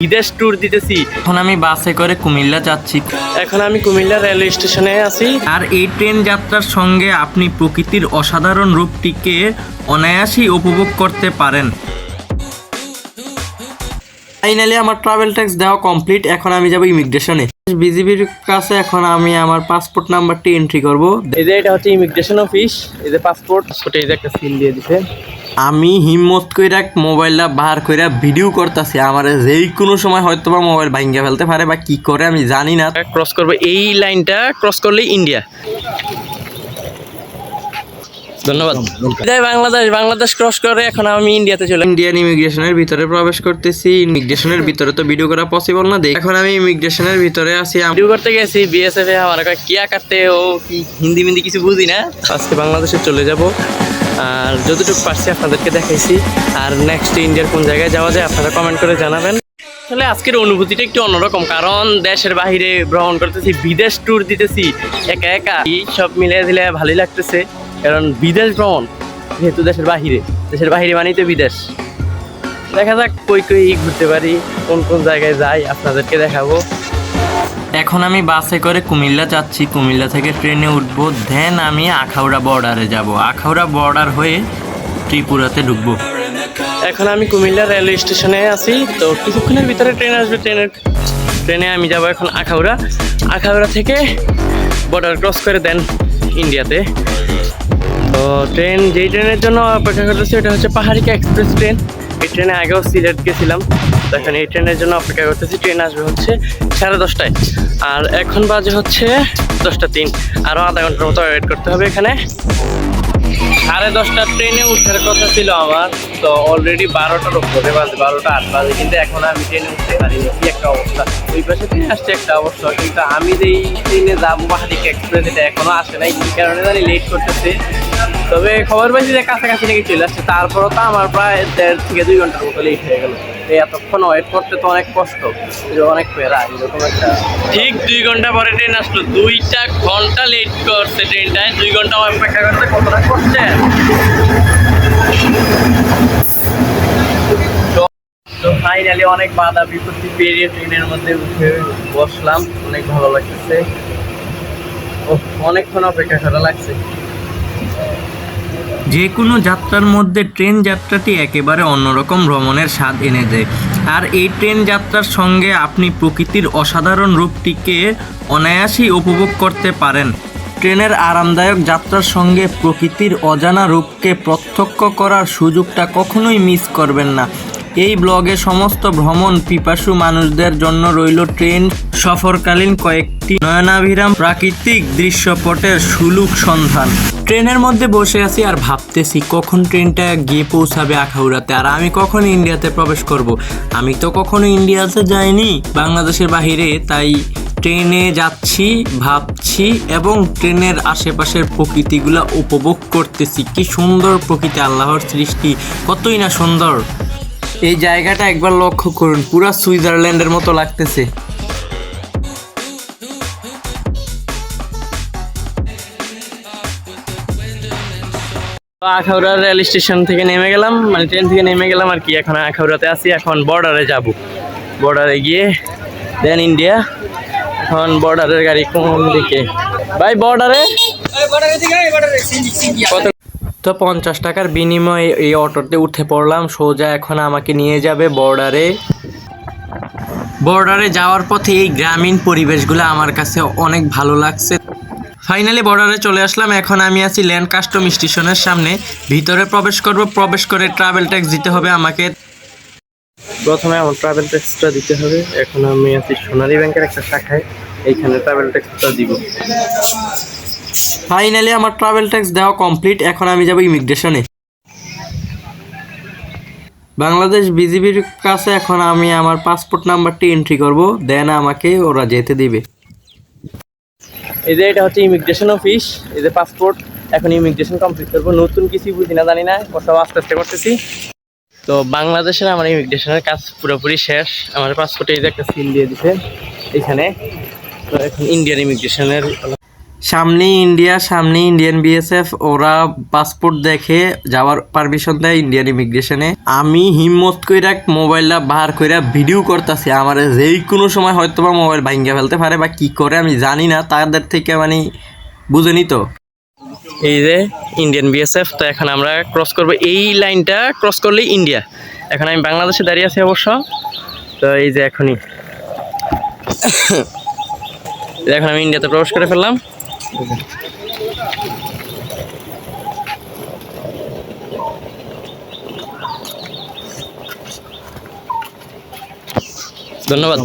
বিদেশ ট্যুর দিতেছি। এখন আমি বাসে করে কুমিল্লা যাচ্ছি। এখন আমি কুমিল্লা রেলওয়ে স্টেশনে আছি। আর এই ট্রেন যাত্রার সঙ্গে আপনি প্রকৃতির অসাধারণ রূপটিকে অনায়াসেই উপভোগ করতে পারেন। ফাইনালি আমার ট্রাভেল ট্যাক্স দেওয়া কমপ্লিট এখন আমি যাব ইমিগ্রেশনে বিজিবির কাছে এখন আমি আমার পাসপোর্ট নাম্বারটি এন্ট্রি করব। এই যে এটা হচ্ছে ইমিগ্রেশন অফিস এই যে পাসপোর্ট পাসপোর্টে এই যে একটা সিল দিয়ে দিছে। আমি হিম্মত কইরা মোবাইলটা বার কইরা ভিডিও করতেছি আমার যেই কোনো সময় হয়তো বা মোবাইল ভাঙ্গা ফেলতে পারে বা কি করে আমি জানি না। ক্রস করব এই লাইনটা ক্রস করলেই ইন্ডিয়া ধন্যবাদ। বাংলাদেশ বাংলাদেশ ক্রস করে এখন আমি ইন্ডিয়াতে চলে ইন্ডিয়ান ইমিগ্রেশনের ভিতরে প্রবেশ করতেছি ইমিগ্রেশনের ভিতরে তো ভিডিও করা পসিবল না দেখ। এখন আমি ইমিগ্রেশনের ভিতরে আছি আম- ভিডিও করতে গেছি বিএসএফ এ আমার কয় কিয়া কাটতে ও কি হিন্দি মিন্দি কিছু বুঝি না? আজকে বাংলাদেশে চলে যাব। আর যতটুকু পারছি আপনাদেরকে দেখাইছি। আর নেক্সট ইন্ডিয়ার কোন জায়গায় যাওয়া যায় আপনারা কমেন্ট করে জানাবেন। আসলে আজকের অনুভূতিটা একটু অন্যরকম, কারণ দেশের বাইরে ভ্রমণ করতেছি, বিদেশ ট্যুর দিতেছি, একা একা। এই সব মিলিয়ে দিলে ভালোই লাগতেছে, কারণ বিদেশ ভ্রমণ যেহেতু দেশের বাহিরে দেশের বাহিরে মানেই তো বিদেশ। দেখা যাক, কই কই ঘুরতে পারি, কোন কোন জায়গায় যাই, আপনাদেরকে দেখাবো। এখন আমি বাসে করে কুমিল্লা যাচ্ছি। কুমিল্লা থেকে ট্রেনে উঠবো দেন আমি আখাউড়া বর্ডারে যাব। আখাউড়া বর্ডার হয়ে ত্রিপুরাতে ঢুকবো। এখন আমি কুমিল্লা রেলওয়ে স্টেশনে আছি। তো কিছুক্ষণের ভিতরে ট্রেন আসবে, ট্রেনের ট্রেনে আমি যাব এখন আখাউড়া। আখাউড়া থেকে বর্ডার ক্রস করে দেন ইন্ডিয়াতে। তো ট্রেন, যেই ট্রেনের জন্য অপেক্ষা করতেছি, ওটা হচ্ছে পাহাড়িকা এক্সপ্রেস ট্রেন। এই ট্রেনে আগেও সিলেট গেছিলাম। তো এখন এই ট্রেনের জন্য অপেক্ষা করতেছি। ট্রেন আসবে হচ্ছে সাড়ে দশটায়। আর এখন বাজে হচ্ছে দশটা তিন। আরও আধা ঘণ্টার মতো ওয়েট করতে হবে এখানে। সাড়ে দশটার ট্রেনে উঠার কথা ছিল আমার। তো অলরেডি বারোটার উপরে বাজে, বারোটা আট বাজে। কিন্তু এখন আমি ট্রেনে উঠতে পারিনি। কি একটা অবস্থা। ওই পাশে ট্রেন আসছে একটা অবস্থা। কিন্তু আমি যেই ট্রেনে যাব বাহারিক এক্সপ্রেস এটা এখনও আসে নাই। কি কারণে জানি লেট করতেছে। তবে খবর পাইছি যে কাছাকাছি নাকি চলে আসছে। তারপরও তো আমার প্রায় দেড় থেকে দুই ঘণ্টার মতো লেট হয়ে গেল। এই এতক্ষণ ওয়েট করতে তো অনেক কষ্ট অনেক পেরা এরকম একটা ঠিক দুই ঘণ্টা পরে ট্রেন আসলো। দুইটা ঘণ্টা লেট করছে ট্রেনটায় দুই ঘণ্টা অপেক্ষা করতে কতটা করছে? তো ফাইনালি অনেক বাধা বিপত্তি পেরিয়ে ট্রেনের মধ্যে উঠে বসলাম। অনেক ভালো লাগতেছে। ও অনেকক্ষণ অপেক্ষা করা লাগছে। যে কোনো যাত্রার মধ্যে ট্রেন যাত্রাটি একেবারে অন্যরকম ভ্রমণের স্বাদ এনে দেয়। আর এই ট্রেন যাত্রার সঙ্গে আপনি প্রকৃতির অসাধারণ রূপটিকে অনায়াসেই উপভোগ করতে পারেন। ট্রেনের আরামদায়ক যাত্রার সঙ্গে প্রকৃতির অজানা রূপকে প্রত্যক্ষ করার সুযোগটা কখনোই মিস করবেন না। এই ব্লগে সমস্ত ভ্রমণ পিপাসু মানুষদের জন্য রইল ট্রেন, সফরকালীন কয়েকটি নয়নাভিরাম প্রাকৃতিক দৃশ্যপটের সুলুক সন্ধান। ট্রেনের মধ্যে বসে আছি আর ভাবতেছি কখন ট্রেনটা গিয়ে পৌঁছাবে আখাউড়াতে, আর আমি কখন ইন্ডিয়াতে প্রবেশ করব? আমি তো কখনো ইন্ডিয়াতে যাইনি, বাংলাদেশের বাহিরে, তাই ট্রেনে যাচ্ছি, ভাবছি এবং ট্রেনের আশেপাশের প্রকৃতিগুলো উপভোগ করতেছি। কি সুন্দর প্রকৃতি, আল্লাহর সৃষ্টি, কতই না সুন্দর। এই জায়গাটা একবার লক্ষ্য করুন পুরা সুইজারল্যান্ডের মতো লাগতেছে। আখাউড়া রেল স্টেশন থেকে নেমে গেলাম মানে ট্রেন থেকে নেমে গেলাম আর কি এখন আখাউড়াতে আছি এখন বর্ডারে যাব। বর্ডারে গিয়ে দেন ইন্ডিয়া এখন বর্ডারের গাড়ি কোন দিকে? ভাই বর্ডারে কত তো পঞ্চাশ টাকার বিনিময়ে এই অটোতে উঠে পড়লাম, সোজা এখন আমাকে নিয়ে যাবে বর্ডারে বর্ডারে যাওয়ার পথে এই গ্রামীণ পরিবেশগুলো আমার কাছে অনেক ভালো লাগছে। ফাইনালি বর্ডারে চলে আসলাম, এখন আমি আছি ল্যান্ড কাস্টম স্টেশনের সামনে। ভিতরে প্রবেশ করব, প্রবেশ করে ট্রাভেল ট্যাক্স দিতে হবে আমাকে। প্রথমে আমার ট্রাভেল ট্যাক্সটা দিতে হবে, এখন আমি আছি সোনালী ব্যাংকের একটা শাখায়, এইখানে ট্রাভেল ট্যাক্সটা দিব। ফাইনালি আমার ট্রাভেল ট্যাক্স দেওয়া কমপ্লিট এখন আমি যাব ইমিগ্রেশনে বাংলাদেশ বিজিবির কাছে এখন আমি আমার পাসপোর্ট নাম্বারটি এন্ট্রি করব দেন আমাকে ওরা যেতে দিবে। এই যে এটা হচ্ছে ইমিগ্রেশন অফিস এই যে পাসপোর্ট এখন ইমিগ্রেশন কমপ্লিট করব। নতুন কিছুই বুঝি না, জানি না সব আস্তে আস্তে করতেছি। তো বাংলাদেশের আমার ইমিগ্রেশনের কাজ পুরোপুরি শেষ। আমার পাসপোর্টে এই যে একটা সিল দিয়ে দিছে, এখানে। তো এখন ইন্ডিয়ান ইমিগ্রেশনের সামনেই ইন্ডিয়া সামনে ইন্ডিয়ান বিএসএফ ওরা পাসপোর্ট দেখে যাওয়ার পারমিশন দেয় ইন্ডিয়ান ইমিগ্রেশনে আমি হিম্মত কইরা মোবাইলটা বার কইরা ভিডিও করতেছি, আমার যেই কোনো সময় হয়তো বা মোবাইল ভাঙ্গা ফেলতে পারে বা কি করে আমি জানি না, তাদের থেকে মানে বুঝেনি তো এই যে ইন্ডিয়ান বিএসএফ তো এখন আমরা ক্রস করব। এই লাইনটা ক্রস করলেই ইন্ডিয়া এখন আমি বাংলাদেশে দাঁড়িয়ে আছি অবশ্য। তো এই যে এখনই। এখন আমি ইন্ডিয়াতে প্রবেশ করে ফেললাম। ধন্যবাদ।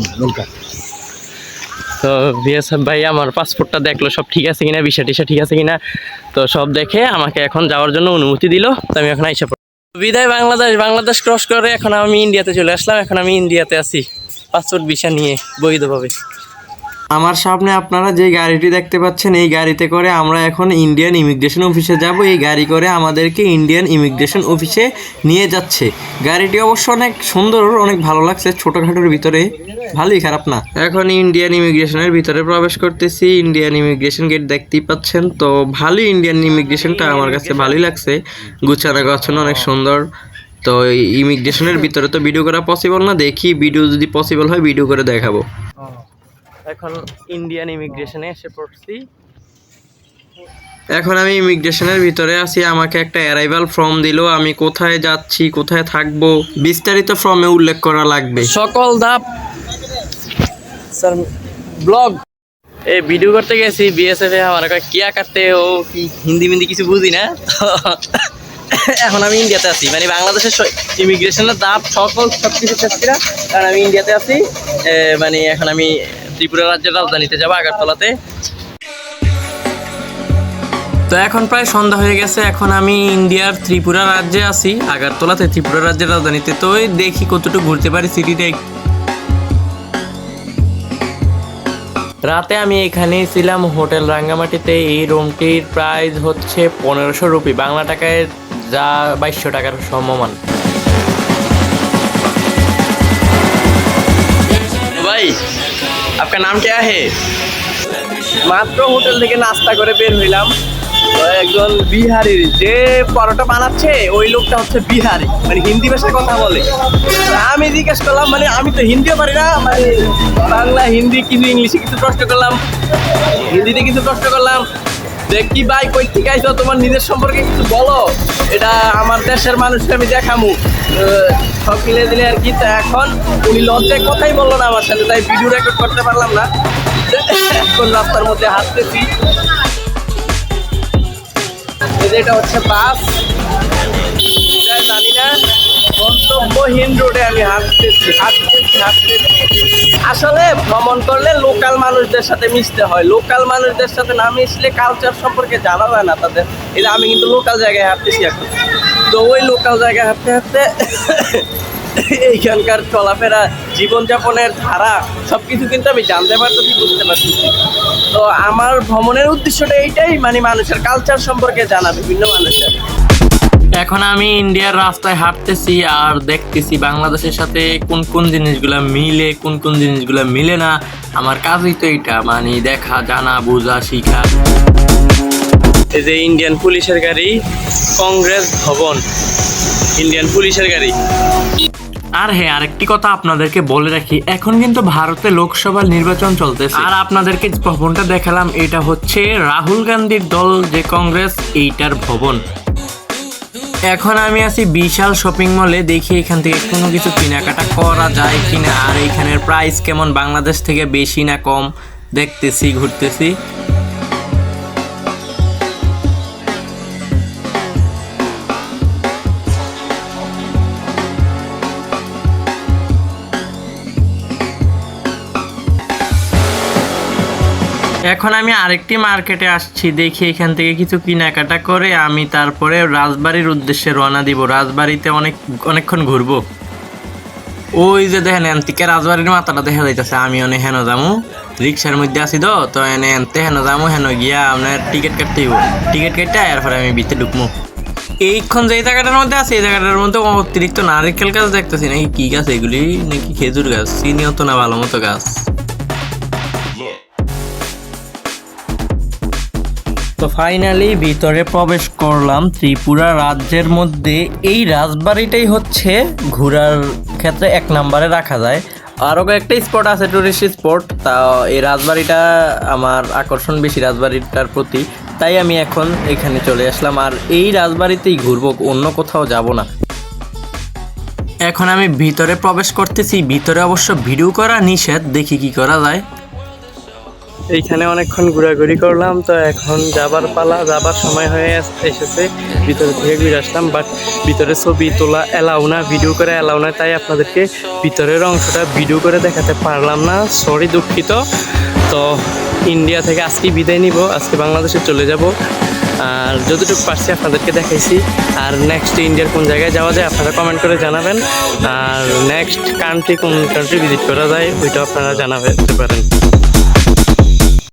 তো বিএসএফ ভাই আমার পাসপোর্টটা দেখল সব ঠিক আছে কিনা বিষয় টিসা ঠিক আছে কিনা? তো সব দেখে আমাকে এখন যাওয়ার জন্য অনুমতি দিল তো আমি এখন আইসা। বিদায় বাংলাদেশ বাংলাদেশ ক্রস করে এখন আমি ইন্ডিয়াতে চলে আসলাম এখন আমি ইন্ডিয়াতে আছি। পাসপোর্ট ভিসা নিয়ে বৈধভাবে। আমার সামনে আপনারা যে গাড়িটি দেখতে পাচ্ছেন, এই গাড়িতে করে আমরা এখন ইন্ডিয়ান ইমিগ্রেশন অফিসে যাব। এই গাড়ি করে আমাদেরকে ইন্ডিয়ান ইমিগ্রেশন অফিসে নিয়ে যাচ্ছে। গাড়িটি অবশ্য অনেক সুন্দর, অনেক ভালো লাগছে। ছোটোখাটোর ভিতরে ভালোই খারাপ না। এখন ইন্ডিয়ান ইমিগ্রেশনের ভিতরে প্রবেশ করতেছি। ইন্ডিয়ান ইমিগ্রেশন গেট দেখতেই পাচ্ছেন। তো ভালোই ইন্ডিয়ান ইমিগ্রেশনটা আমার কাছে ভালোই লাগছে। গুছানো গাছানো অনেক সুন্দর। তো ইমিগ্রেশনের ভিতরে তো ভিডিও করা পসিবল না। দেখি ভিডিও যদি পসিবল হয় ভিডিও করে দেখাবো। এখন ইন্ডিয়ান ইমিগ্রেশনে এসে পড়ছি। এখন আমি ইমিগ্রেশনের ভিতরে আছি আমাকে একটা অ্যারাইভাল ফর্ম দিল আমি কোথায় যাচ্ছি কোথায় থাকব বিস্তারিত ফর্মে উল্লেখ করা লাগবে। সকল ধাপ। স্যার ব্লগ এই ভিডিও করতে গেছি বিএসএফ এ আমার কয় কাটতে ও? কি হিন্দি মিন্দি কিছু বুঝি না। এখন আমি ইন্ডিয়াতে আছি মানে বাংলাদেশের ইমিগ্রেশনের ধাপ সকল সব কিছু কারণ আমি ইন্ডিয়াতে আছি মানে এখন আমি ত্রিপুরা রাজ্যের রাজধানীতে যাব, আগরতলাতে। তো এখন প্রায় সন্ধ্যা হয়ে গেছে, এখন আমি ইন্ডিয়ার ত্রিপুরা রাজ্যে আছি, আগরতলাতে, ত্রিপুরা রাজ্যের রাজধানীতে। তো দেখি কতটুকু ঘুরতে পারি সিটিতে। রাতে আমি এখানেই ছিলাম, হোটেল রাঙ্গামাটিতে। এই রুমটির প্রাইস হচ্ছে পনেরোশো রুপি, বাংলা টাকায় যা বাইশশো টাকার সমমান। ভাই আপনার নাম কে আহে মাত্র হোটেল থেকে নাস্তা করে বের হইলাম। একজন বিহারির যে পরোটা বানাচ্ছে, ওই লোকটা হচ্ছে বিহারি মানে হিন্দি ভাষায় কথা বলে। আমি জিজ্ঞেস করলাম মানে আমি তো হিন্দিও পারি না মানে বাংলা, হিন্দি, কিছু ইংলিশে কিছু প্রশ্ন করলাম। হিন্দিতে কিছু প্রশ্ন করলাম। কি ভাই, কই ঠিক আইছো তোমার নিজের সম্পর্কে কিছু বলো। এটা আমার দেশের মানুষকে আমি দেখামু। সব মিলে দিলে আর কি, তা এখন উনি লজ্জায় কথাই বলল না আমার সাথে, তাই ভিডিও রেকর্ড করতে পারলাম না। এখন রাস্তার মধ্যে হাঁটতেছি। এটা হচ্ছে বাস। জানি না, গন্তব্যহীন রোডে আমি হাঁটতেছি। হাঁটতেছি আসলে ভ্রমণ করলে লোকাল মানুষদের সাথে মিশতে হয়। লোকাল মানুষদের সাথে না মিশলে কালচার সম্পর্কে জানা যায় না তাদের। এটা আমি কিন্তু লোকাল জায়গায় হাঁটতেছি এখন। তো ওই লোকাল জায়গায় হাঁটতে হাঁটতে এইখানকার চলাফেরা, জীবনযাপনের ধারা সব কিছু কিন্তু আমি জানতে পারতেছি, বুঝতে পারতেছি। তো আমার ভ্রমণের উদ্দেশ্যটা এইটাই মানে মানুষের কালচার সম্পর্কে জানা, বিভিন্ন মানুষের। এখন আমি ইন্ডিয়ার রাস্তায় হাঁটতেছি আর দেখতেছি বাংলাদেশের সাথে কোন কোন জিনিসগুলো মিলে কোন কোন জিনিসগুলো মিলে না। আমার কাজই তো এটা মানে দেখা জানা বোঝা শিখা। এই যে ইন্ডিয়ান পুলিশের গাড়ি কংগ্রেস ভবন। ইন্ডিয়ান পুলিশের গাড়ি। আর হ্যাঁ আরেকটি কথা আপনাদেরকে বলে রাখি এখন কিন্তু ভারতে লোকসভা নির্বাচন চলতেছে। আর আপনাদেরকে ভবনটা দেখালাম এটা হচ্ছে রাহুল গান্ধীর দল যে কংগ্রেস এইটার ভবন। এখন আমি আছি বিশাল শপিং মলে, দেখি এখান থেকে কোনো কিছু কেনাকাটা করা যায় কিনা। আর এইখানের প্রাইস কেমন? বাংলাদেশ থেকে বেশি না কম? দেখতেছি, ঘুরতেছি। এখন আমি আরেকটি মার্কেটে আসছি, দেখি এখান থেকে কিছু কেনাকাটা করে আমি তারপরে রাজবাড়ির উদ্দেশ্যে রওনা দিব। রাজবাড়িতে অনেক, অনেকক্ষণ ঘুরবো। ওই যে দেখেন এনতিকে রাজবাড়ির মাথাটা দেখা যাইতেছে আমি অনেক হেন যামু। রিক্সার মধ্যে আছি তো তো এনে এনতে হেন যামু, হেন গিয়া আপনার টিকিট কাটতে হইব। টিকিট কেটে এরপরে আমি ভিতরে ঢুকবো এইক্ষণ যে জায়গাটার মধ্যে আছে, এই জায়গাটার মধ্যে অতিরিক্ত নারিকেল গাছ দেখতেছি, নাকি কি গাছ এগুলি? নাকি খেজুর গাছ? চিনিও তো না, ভালো মতো গাছ। তো ফাইনালি ভিতরে প্রবেশ করলাম। ত্রিপুরা রাজ্যের মধ্যে এই রাজবাড়িটাই হচ্ছে ঘোরার ক্ষেত্রে এক নম্বরে রাখা যায়। আরও কয়েকটা স্পট আছে টুরিস্ট স্পট তা এই রাজবাড়িটা আমার আকর্ষণ বেশি রাজবাড়িটার প্রতি। তাই আমি এখন এখানে চলে আসলাম আর এই রাজবাড়িতেই ঘুরবো, অন্য কোথাও যাব না। এখন আমি ভিতরে প্রবেশ করতেছি, ভিতরে অবশ্য ভিডিও করা নিষেধ, দেখি কি করা যায়। এইখানে অনেকক্ষণ ঘোরাঘুরি করলাম, তো এখন যাবার পালা, যাবার সময় হয়ে এসেছে। ভিতরে থেকে ঘুরে আসলাম বাট ভিতরে ছবি তোলা এলাও না ভিডিও করে এলাও না, তাই আপনাদেরকে ভিতরের অংশটা ভিডিও করে দেখাতে পারলাম না। সরি দুঃখিত। তো ইন্ডিয়া থেকে আজকে বিদায় নিব, আজকে বাংলাদেশে চলে যাব। আর যতটুকু পারছি আপনাদেরকে দেখাইছি। আর নেক্সট ইন্ডিয়ার কোন জায়গায় যাওয়া যায় আপনারা কমেন্ট করে জানাবেন। আর নেক্সট কান্ট্রি কোন কান্ট্রি ভিজিট করা যায়, ওইটাও আপনারা জানাতে পারেন।